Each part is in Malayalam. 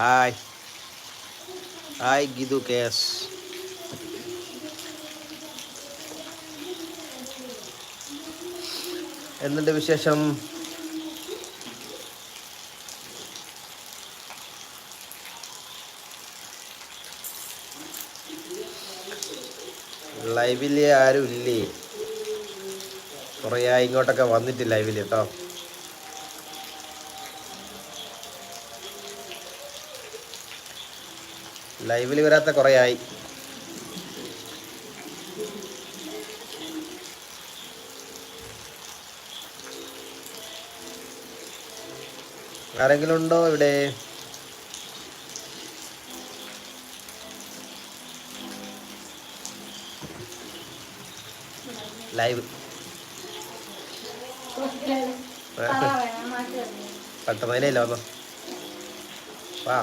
ഹായ് ഹായ് ഗിതു കേസ് എന്തുണ്ട് വിശേഷം? ലൈവിൽ ആരും ഇല്ലേ കുറേ ഇങ്ങോട്ടൊക്കെ വന്നിട്ട് ലൈവിൽ കേട്ടോ. ലൈവിൽ വരാത്ത കുറേ ആയി ആരെങ്കിലും ഉണ്ടോ ഇവിടെ? ലൈവ്. പട്ടമേനയില്ല വന്നോ വാ.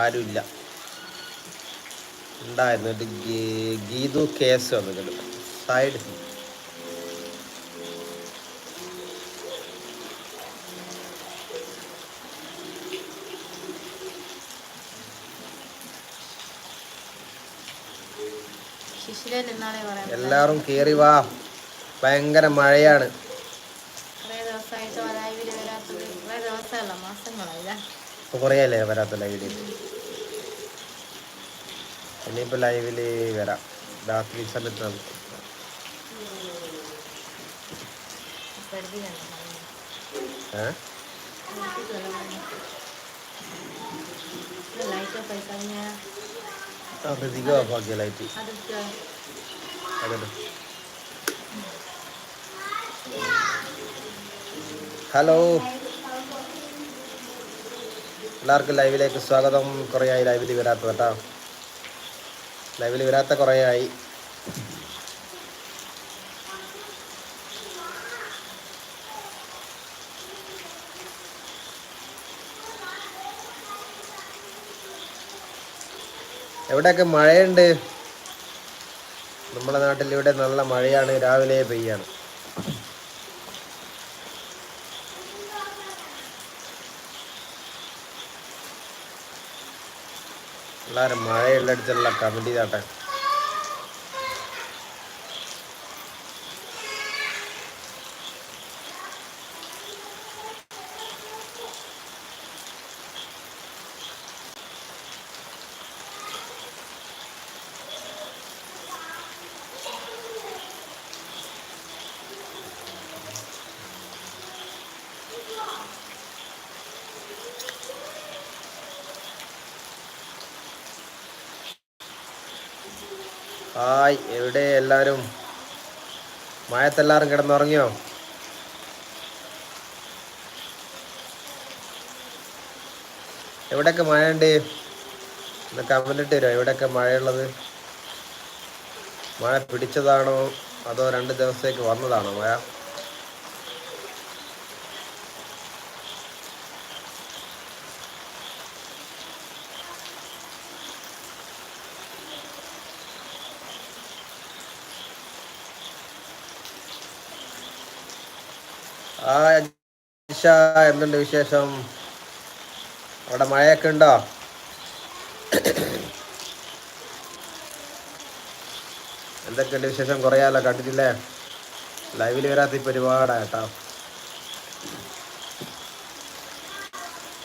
ആരുമില്ല. ഉണ്ടായിരുന്നു. ഇത് ഗീതു കേസ് വന്നിട്ടുണ്ട്. സൈഡ് എല്ലാരും കേറി വാ. ഭയങ്കര മഴയാണ് കുറേ ദിവസമായിട്ട് ലൈവിൽ വരാത്തത് കുറേ ദിവസമല്ല മാസങ്ങളായില്ല ഇപ്പൊ കുറേ അല്ലേ വരാത്ത ലൈവിൽ ഇനിയിപ്പോ ലൈവിൽ വരാം. രാത്രി സമയത്ത് നമുക്ക് കരുതി തന്നെ ഏഹ് ലൈറ്റ് ഓഫ് ആയി കഴിഞ്ഞാൽ ഹൃതികോ ഭാഗ്യ ലൈറ്റ് അതൊക്കെ അതെ ഹലോ. എല്ലാവർക്കും ലൈവിലേക്ക് സ്വാഗതം. കുറേ ആയി ലൈവിൽ വരാത്ത കേട്ടോ. ലൈവിൽ വരാത്ത കുറേ ആയി എവിടെയൊക്കെ മഴയുണ്ട്? നമ്മുടെ നാട്ടിൽ ഇവിടെ നല്ല മഴയാണ്. രാവിലെ പെയ്യാണ്. എല്ലാവരും മഴയുള്ളടുത്തുള്ള കമന്റ് ചെയ്താട്ടെ ഹായ് എവിടെ എല്ലാവരും മഴത്തെല്ലാവരും കിടന്നുറങ്ങിയോ? എവിടെയൊക്കെ മഴയുണ്ട് ഒന്ന് കമന്റ് ഇട്ട് തരുമോ എവിടെയൊക്കെ മഴയുള്ളത് മഴ പിടിച്ചതാണോ? അതോ രണ്ട് ദിവസത്തേക്ക് വന്നതാണോ മഴ എന്തുണ്ട് വിശേഷം? അവിടെ മഴയൊക്കെ ഉണ്ടോ? എന്തൊക്കെയുണ്ട് വിശേഷം? കുറയാലോ കണ്ടിട്ടില്ലേ? ലൈവിൽ വരാത്ത ഇപ്പൊ ഒരുപാടാ കേട്ടോ.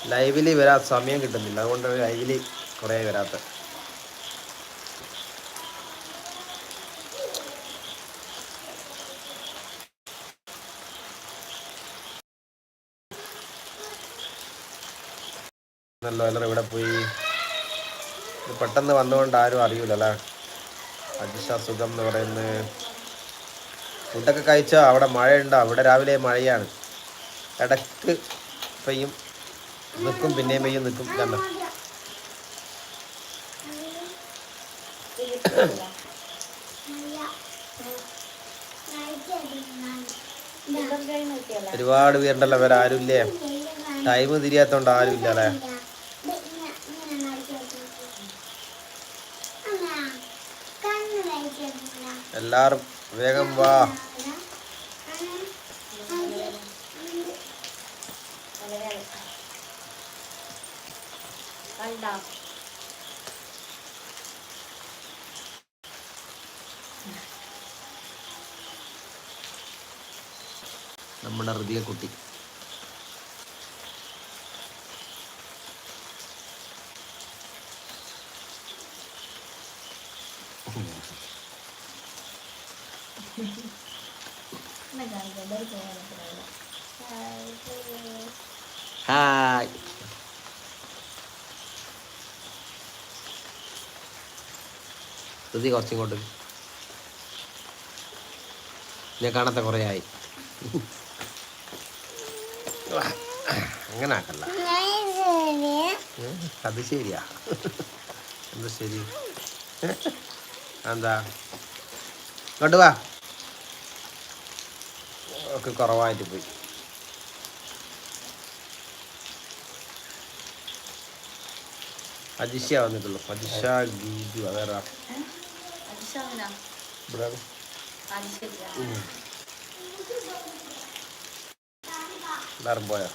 ലൈവിൽ വരാൻ സമയം കിട്ടുന്നില്ല. അതുകൊണ്ട് ലൈവിൽ കുറേ വരാത്ത. എല്ലാവരും ഇവിടെ പോയി. ഇത് പെട്ടെന്ന് വന്നുകൊണ്ട് ആരും അറിയൂലല്ലേ? അജിഷ സുഖം എന്ന് പറയുന്നത് ഫുഡൊക്കെ കഴിച്ചോ? അവിടെ മഴയുണ്ടോ? അവിടെ രാവിലെ മഴയാണ്. ഇടയ്ക്ക് പെയ്യും. നിൽക്കും പിന്നെയും പെയ്യും നിൽക്കും കണ്ടോ ഒരുപാട് പേരുണ്ടല്ലോ അവരാരും ഇല്ലേ ടൈം തിരിയാത്തോണ്ട് ആരും ഇല്ല അല്ലേ എല്ലാവരും വേഗം വാ. നമ്മുടെ ഹൃദയ കുട്ടി. ചെയ്യാൻ ഹായ്. ഹൃദയ കുറച്ചിങ്ങോട്ട്. ഞാൻ കാണാത്ത കുറേ ആയി. അങ്ങനെ ആക്കല്ല അത് ശരിയാ. എന്താ ശരി? എന്താ? ഇങ്ങോട്ട് വാ. ഒക്കെ കുറവായിട്ട് പോയി. അജിഷ വന്നിട്ടുള്ളൂ. അജിഷ ഗീജു അതേറാ ഇവിടെ. എല്ലാവരും പോയോ?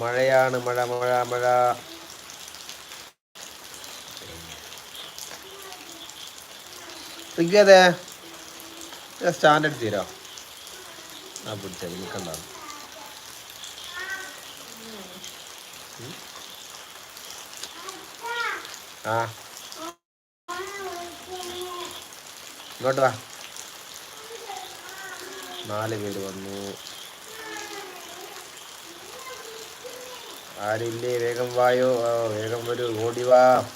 മഴയാണ് മഴ മഴ മഴ. റിഗ്വേദേ സ്റ്റാൻഡ് തീരോ ആ പിടിച്ചത് നിൽക്കണ്ടാവും ആ. ഇങ്ങോട്ട് വാ. നാല് പേര് വന്നു. ആരില്ലേ? വേഗം വായോ. വേഗം വരൂ. ഓടി വാ.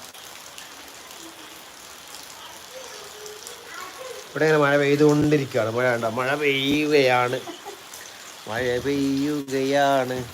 ഇവിടെ ഇങ്ങനെ മഴ പെയ്തുകൊണ്ടിരിക്കുകയാണ്. മഴ കണ്ട? മഴ പെയ്യുകയാണ്. മഴ പെയ്യുകയാണ്.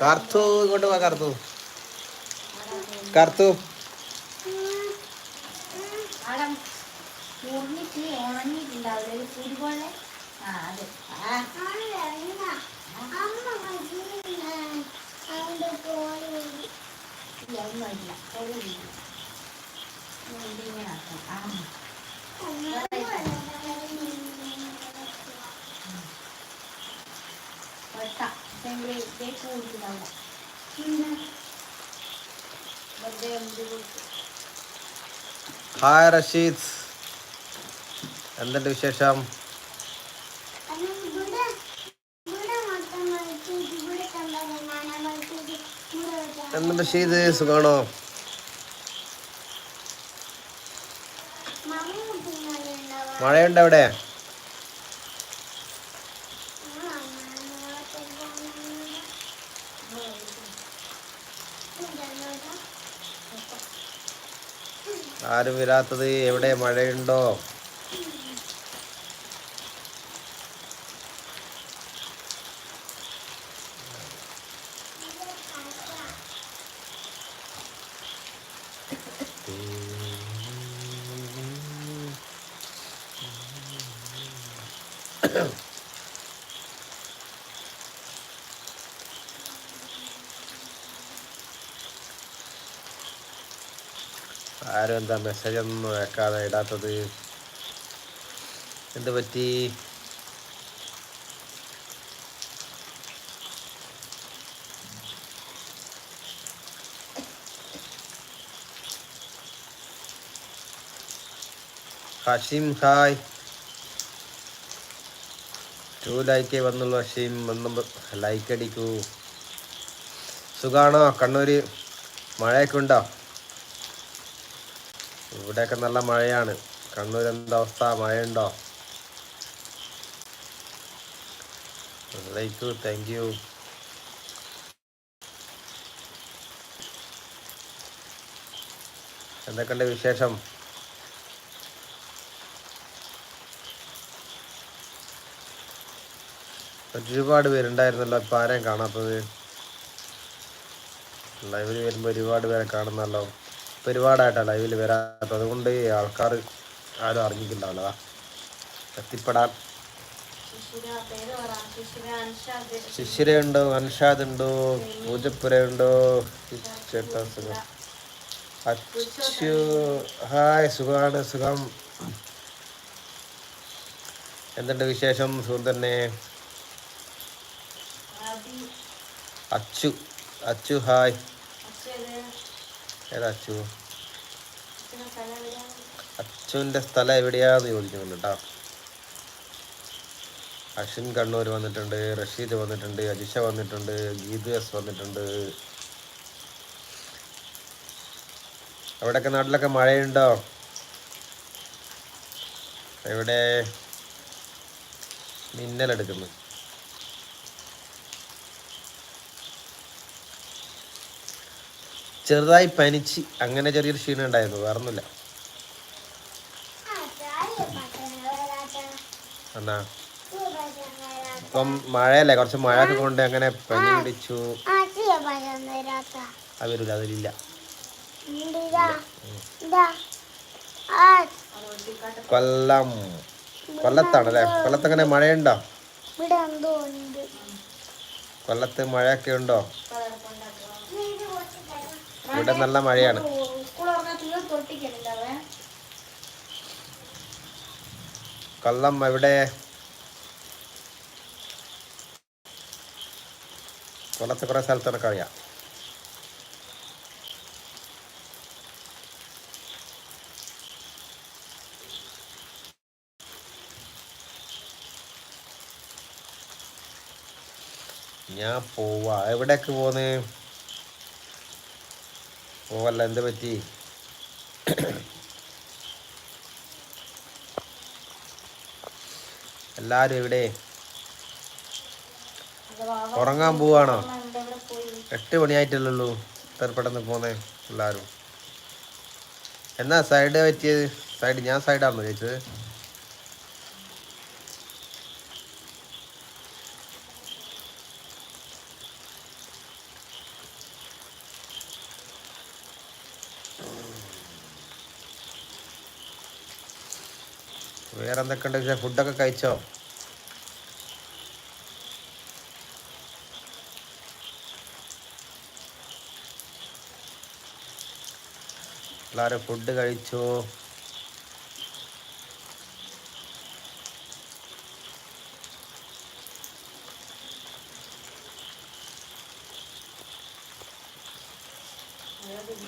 കറുത്തു ഇങ്ങോട്ട് വാ കറുത്തു. കറുത്തു. അവിടെ മുറിഞ്ഞിട്ട് ഉണങ്ങിയിട്ടുണ്ടാവില്ല ഒരു കുരു പോലെ ആ അത് ആ ഇല്ല ഒന്നുമില്ല തേക്ക് കൊടുക്കുന്നുണ്ടാവില്ല വെറുതെ എന്ത് കൊടുക്കും ഹായ് റഷീദ്. എന്തുണ്ട് വിശേഷം? എന്തുണ്ട് റഷീദ്? സുഖാണോ? മഴയുണ്ട് അവിടെ ആരും വരാത്തത് എവിടെ? മഴയുണ്ടോ ആരും എന്താ മെസ്സേജ് ഒന്നും വെക്കാതെ ഇടാത്തത്? എന്ത് പറ്റി? ഹഷീം ഹായ്. ടു ലൈക്കേ വന്നുള്ളൂ ഹഷീം. ഒന്ന് ലൈക്ക് അടിക്കൂ. സുഖാണോ? കണ്ണൂര് മഴയൊക്കെ ഉണ്ടോ? ഇവിടെയൊക്കെ നല്ല മഴയാണ്. കണ്ണൂർ എന്താ അവസ്ഥ? മഴയുണ്ടോ? ലൈക്ക് താങ്ക് യു എന്തൊക്കെയുണ്ട് വിശേഷം? ഒരുപാട് പേരുണ്ടായിരുന്നല്ലോ ഇപ്പം ആരെയും കാണാത്തത്? ലൈവിൽ വരുമ്പോൾ ഒരുപാട് പേരെ കാണുന്നല്ലോ. ഒരുപാടായിട്ടാണ് ലൈവിൽ വരാത്തത്. അതുകൊണ്ട് ആൾക്കാർ ആരും അറിഞ്ഞിട്ടുണ്ടാവില്ല. എത്തിപ്പെടാൻ. ശിശിരയുണ്ടോ? അൻഷാദ് ഉണ്ടോ പൂജപ്പുരയുണ്ടോ? ചേട്ടാ അച്ചു ഹായ് സുഖമാണ് സുഖം. എന്തുണ്ട് വിശേഷം? സുഖം തന്നെ. അച്ചു. അച്ചു ഹായ്. ഏതാ അച്ചു. അച്ചുവിന്റെ സ്ഥലം എവിടെയാന്ന് ചോദിക്കുന്നുണ്ട് കേട്ടോ അശ്വിൻ കണ്ണൂർ വന്നിട്ടുണ്ട് റഷീദ് വന്നിട്ടുണ്ട് അജിഷ വന്നിട്ടുണ്ട് ഗീതു എസ് വന്നിട്ടുണ്ട്. അവിടെയൊക്കെ നാട്ടിലൊക്കെ മഴയുണ്ടോ? എവിടെ? മിന്നലെടുക്കുന്നു. ചെറുതായി പനിച്ച് അങ്ങനെ ചെറിയൊരു ക്ഷീണം ഉണ്ടായിരുന്നു വേറൊന്നുമില്ല. എന്നാ ഇപ്പം മഴയല്ലേ കുറച്ച് മഴയൊക്കെ കൊണ്ട് അങ്ങനെ പനി പിടിച്ചു. അത് വരില്ല അതിലില്ല. കൊല്ലം കൊല്ലത്താണല്ലേ? കൊല്ലത്ത് അങ്ങനെ മഴയുണ്ടോ? കൊല്ലത്ത് മഴയൊക്കെ ഉണ്ടോ? ഇവിടെ നല്ല മഴയാണ്. കള്ളം എവിടെ? കൊല്ലത്ത് കുറേ സ്ഥലത്തൊക്കെ അറിയാം ഞാൻ പോവാ. എവിടേക്ക് പോന്ന്? പോവല്ല എന്ത് പറ്റി എല്ലാരും ഇവിടെ ഉറങ്ങാൻ പോവാണോ? എട്ട് മണിയായിട്ടല്ലല്ലോ ഇത്ര പെട്ടെന്ന് പോന്നേ എല്ലാരും. എന്നാ സൈഡ് പറ്റിയത്? സൈഡ് ഞാൻ സൈഡാണെന്ന് ചോദിച്ചത്? വേറെ എന്തൊക്കെയുണ്ട് വിശേഷം? ഫുഡൊക്കെ കഴിച്ചോ എല്ലാവരും ഫുഡ് കഴിച്ചു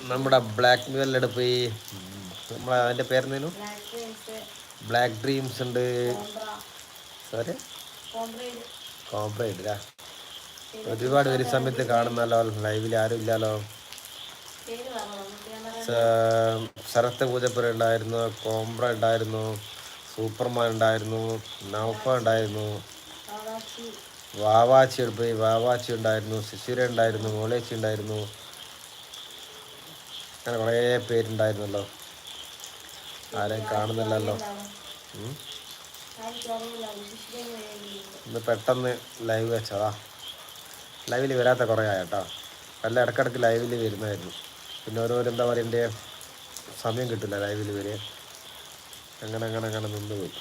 നമ്മുടെ ബ്ലാക്ക് മെയിലെടുപ്പ് നമ്മളെ അതിന്റെ പേരെന്തേനു ബ്ലാക്ക് ഡ്രീംസ് ഉണ്ട്. സോറി കോംപ്രൈഡ് അല്ലേ ഒരുപാട് ഒരു സമയത്ത് കാണുന്നല്ലോ ലൈവിൽ ആരും ഇല്ലല്ലോ. ശരത്ത് പൂജപ്പുര ഉണ്ടായിരുന്നു കോംബ്ര ഉണ്ടായിരുന്നു സൂപ്പർമാൻ ഉണ്ടായിരുന്നു നൗഫ ഉണ്ടായിരുന്നു വാവാച്ചി. പോയി വാവാച്ചി ഉണ്ടായിരുന്നു ശിശിര ഉണ്ടായിരുന്നു മോളേച്ചി ഉണ്ടായിരുന്നു. അങ്ങനെ കുറേ പേരുണ്ടായിരുന്നല്ലോ. ആരെയും കാണുന്നില്ലല്ലോ. ഇന്ന് പെട്ടെന്ന് ലൈവ് വെച്ചതാ. ലൈവിൽ വരാത്ത കുറേ ആയിട്ടോ. നല്ല ഇടക്കിടക്ക് ലൈവിൽ വരുന്നതായിരുന്നു. പിന്നെ ഓരോരെന്താ പറയണ്ടേ സമയം കിട്ടില്ല ലൈവിൽ വരെ. അങ്ങനെ അങ്ങനെ അങ്ങനെ നിന്ന് പോയി.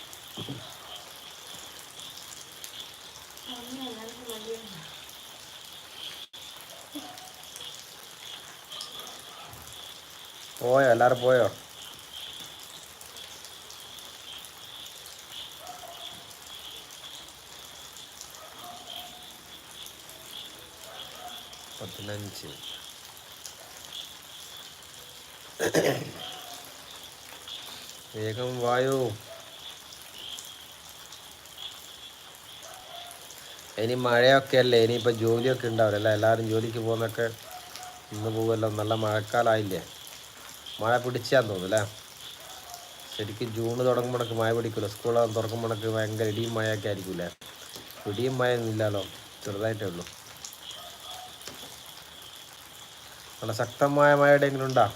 പോയോ? എല്ലാവരും പോയോ? പതിനഞ്ച്. വേഗം വായു. ഇനി മഴയൊക്കെ അല്ലേ? ഇനിയിപ്പോൾ ജോലിയൊക്കെ ഉണ്ടാവില്ല? അല്ല? എല്ലാവരും ജോലിക്ക് പോകുന്നൊക്കെ ഇന്ന് പോകുമല്ലോ? നല്ല മഴക്കാലമായില്ലേ മഴ പിടിച്ചാന്ന് തോന്നുന്നു അല്ലേ? ശരിക്കും ജൂൺ തുടങ്ങുമ്പോഴൊക്കെ മഴ പിടിക്കില്ല സ്കൂളൊക്കെ തുറക്കുമ്പോഴൊക്കെ ഭയങ്കര ഇടിയും മഴയൊക്കെ ആയിരിക്കില്ലേ ഇടിയും മഴയൊന്നും ഒന്നും ഇല്ലല്ലോ ചെറുതായിട്ടേ ഉള്ളൂ. നല്ല ശക്തമായ മഴ എവിടെയെങ്കിലും ഉണ്ടോ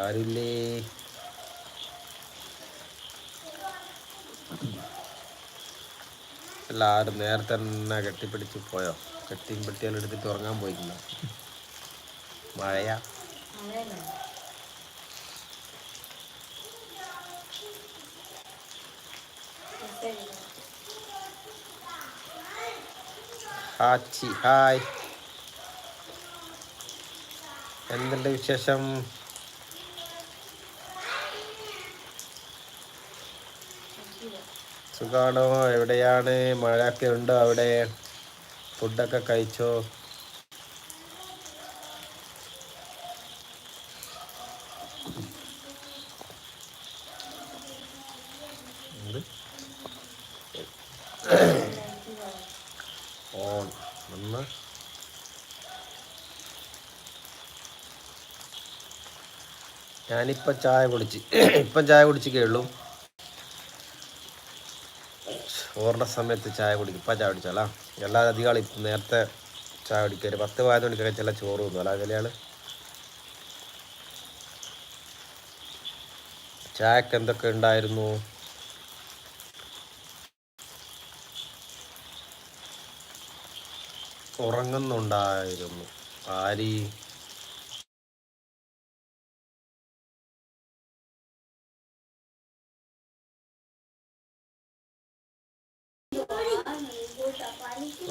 ആരില്ലേ? എല്ലാവരും നേരത്തെ തന്നെ കെട്ടിപ്പിടിച്ച് പോയോ? കെട്ടിയും പെട്ടിയെല്ലാം എടുത്തിട്ട് ഉറങ്ങാൻ പോയിട്ടില്ല മഴയാ? ഹാച്ചി ഹായ്. എന്തുണ്ട് വിശേഷം? സുഖാണോ? എവിടെയാണ്? മഴയൊക്കെ ഉണ്ടോ അവിടെ? ഫുഡൊക്കെ കഴിച്ചോ എന്ത്? ഓൺ ഒന്ന് ഞാനിപ്പം ചായ കുടിച്ച് ഇപ്പം ചായ കുടിച്ചേ ഉള്ളൂ. ചോറിന്റെ സമയത്ത് ചായ കുടിക്കും. ഇപ്പം ചായ കുടിച്ചാലാ എല്ലാ അധികം ഇപ്പം നേരത്തെ ചായ കുടിക്കുക ഒരു പത്ത് പതിനൊന്ന് മണിക്കൊക്കെ ചില ചോറ് തിന്നു. അല്ല ചിലയാൾ ചായക്ക് എന്തൊക്കെ ഉണ്ടായിരുന്നു? ഉറങ്ങുന്നുണ്ടായിരുന്നു. ആരി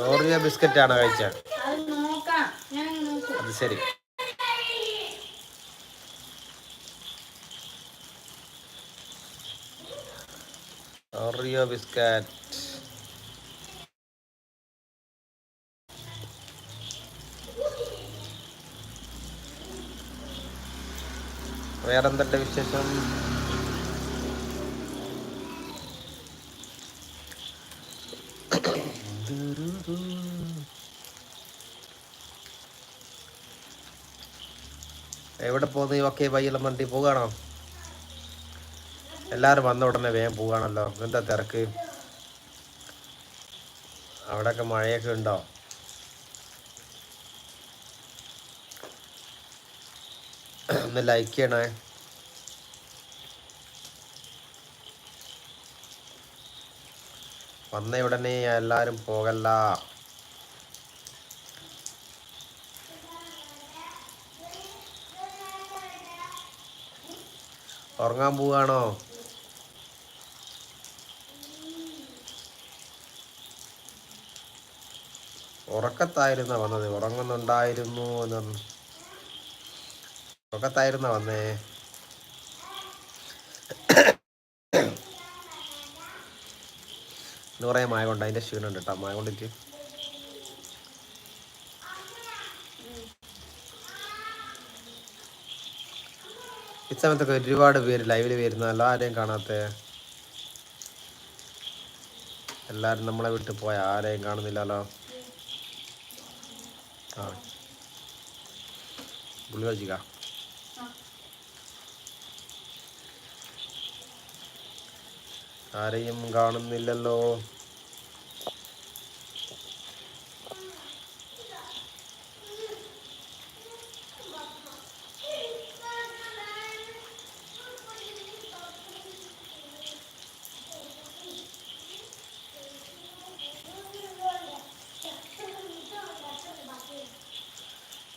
ഓറിയോ ബിസ്ക്കറ്റ് ആണോ നോക്കും അത് ശരി. Oreo biscuit. വേറെന്തുണ്ട് വിശേഷം? എവിടെ പോകുന്നു ഓക്കെ വയ്യെല്ലാം മന്തി പോവുകയാണോ എല്ലാവരും വന്ന ഉടനെ വേഗം പോവുകയാണല്ലോ എന്താ തിരക്ക്? അവിടെയൊക്കെ മഴയൊക്കെ ഉണ്ടോ? ഒന്ന് ലൈക്ക് ചെയ്യണേ. വന്ന ഉടനെ എല്ലാവരും പോകല്ല. ഉറങ്ങാൻ പോവാണോ ഉറക്കത്തായിരുന്ന വന്നത്? ഉറങ്ങുന്നുണ്ടായിരുന്നു എന്ന്. ഉറക്കത്തായിരുന്ന വന്നേ? എന്ന് പറയാൻ മായ കൊണ്ട് അതിന്റെ ക്ഷീണം ഉണ്ട് കേട്ടോ. മായ കൊണ്ടിട്ട് ഈ സമയത്തൊക്കെ ഒരുപാട് പേര് ലൈവിൽ വരുന്ന എല്ലാവരെയും കാണാത്ത. എല്ലാവരും നമ്മളെ വിട്ട് പോയ ആരെയും കാണുന്നില്ലല്ലോ. ആ. ഗുളിക ആരെയും കാണുന്നില്ലല്ലോ.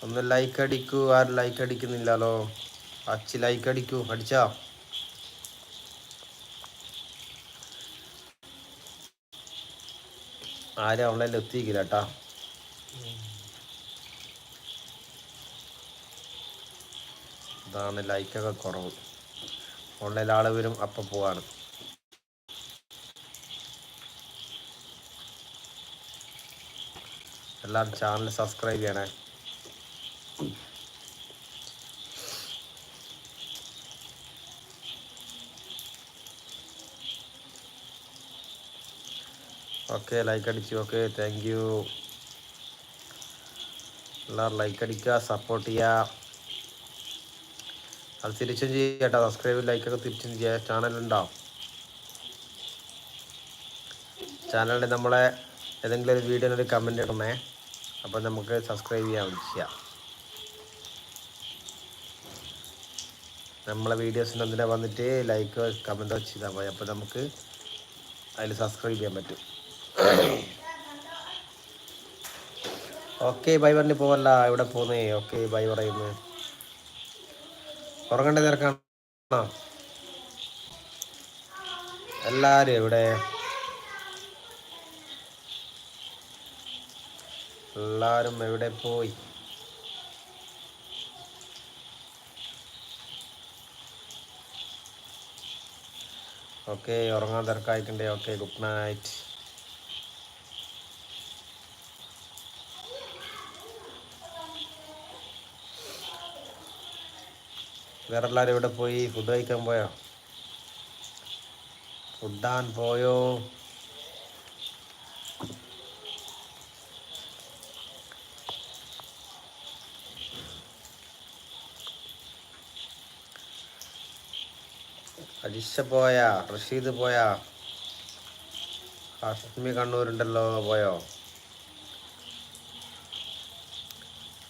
ഒന്ന് ലൈക്ക് അടിക്കൂ. ആരും ലൈക്ക് അടിക്കുന്നില്ലല്ലോ. അച്ചി ലൈക്ക് അടിക്കൂ. അടിച്ചാ? ആരും ഓൺലൈനിൽ എത്തിക്കില്ല കേട്ടാ ഇതാണ് ലൈക്കൊക്കെ കുറവ്. ഓൺലൈനിൽ ആൾ വരും അപ്പം പോവാണ്. എല്ലാവരും ചാനൽ സബ്സ്ക്രൈബ് ചെയ്യണേ. ഓക്കെ ലൈക്ക് അടിച്ചു. ഓക്കെ താങ്ക് യു എല്ലാവരും ലൈക്ക് അടിക്കുക സപ്പോർട്ട് ചെയ്യുക. അത് തിരിച്ചും ചെയ്യുക കേട്ടോ. സബ്സ്ക്രൈബ് ലൈക്കൊക്കെ തിരിച്ചും ചെയ്യുക ചാനലുണ്ടോ ചാനലിൽ നമ്മളെ ഏതെങ്കിലും ഒരു വീഡിയോ ഒരു കമന്റ് ഇടണേ. അപ്പോൾ നമുക്ക് സബ്സ്ക്രൈബ് ചെയ്യാൻ ചെയ്യാം. നമ്മളെ വീഡിയോസിന് എന്തിനാ വന്നിട്ട് ലൈക്ക് കമന്റോ ചെയ്താൽ മതി. അപ്പോൾ നമുക്ക് അതിൽ സബ്സ്ക്രൈബ് ചെയ്യാൻ പറ്റും. ഓക്കെ ബൈ പറഞ്ഞ് പോവല്ല ഇവിടെ പോന്നേ. ഓക്കെ ബൈ പറയുന്നു. ഉറങ്ങേണ്ട തിരക്കാണോ? എല്ലാവരും ഇവിടെ എല്ലാരും എവിടെ പോയി? ഓക്കെ ഉറങ്ങാൻ തിരക്കായിട്ടുണ്ട്. ഓക്കെ ഗുഡ് നൈറ്റ് വേറെ എല്ലാവരും ഇവിടെ പോയി ഫുഡ് കഴിക്കാൻ പോയോ? ഫുഡാൻ പോയോ? അജിഷ പോയാ റഷീദ് പോയാ? ഹാഷ്മി കണ്ണൂരുണ്ടല്ലോ പോയോ?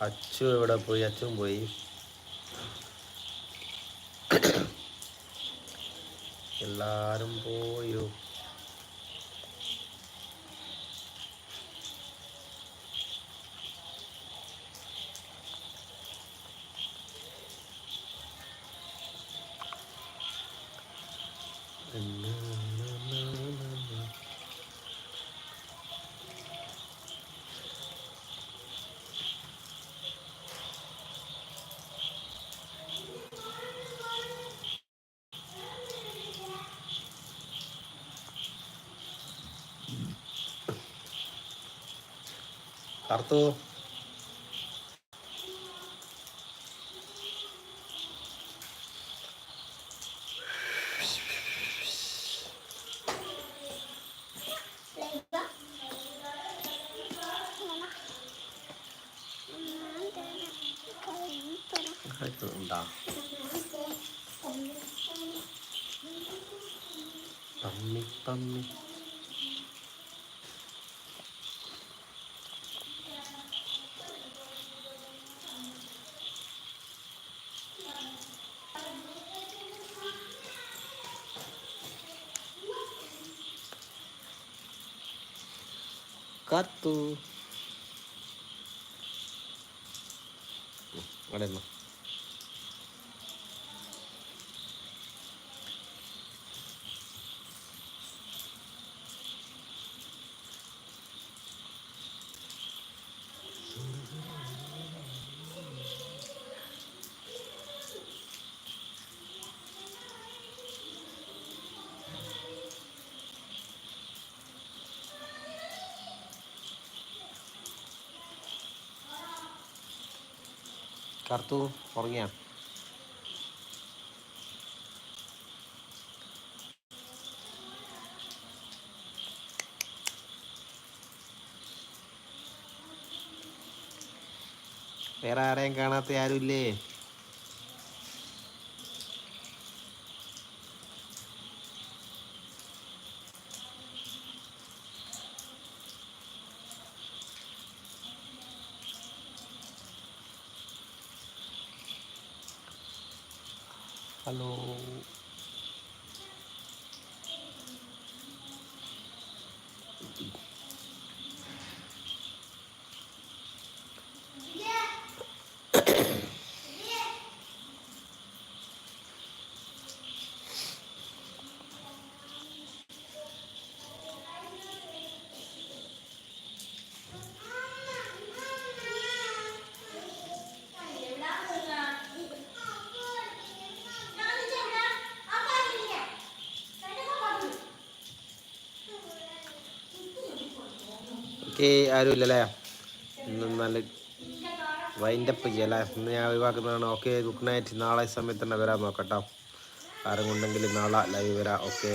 അച്ചു ഇവിടെ പോയി അച്ചും പോയി. എല്ലാരും പോയോ കറുത്തു ഉണ്ടാ പമ്മി പമ്മി കത്തു അവിടെ കറുത്തു ഉറങ്ങിയാ വേറെ ആരെയും കാണാത്ത ആരുമില്ലേ? ഓക്കെ ആരും ഇല്ലല്ലേ നല്ല വൈൻഡപ്പ് ചെയ്യല്ലേ ഇന്ന് ഞാൻ ഒഴിവാക്കുന്നതാണ്. ഓക്കെ ഗുഡ് നൈറ്റ് നാളെ സമയത്ത് തന്നെ വരാൻ നോക്കട്ടോ ആരും ഉണ്ടെങ്കിൽ നാളെ ലൈവ് വരാം. ഓക്കെ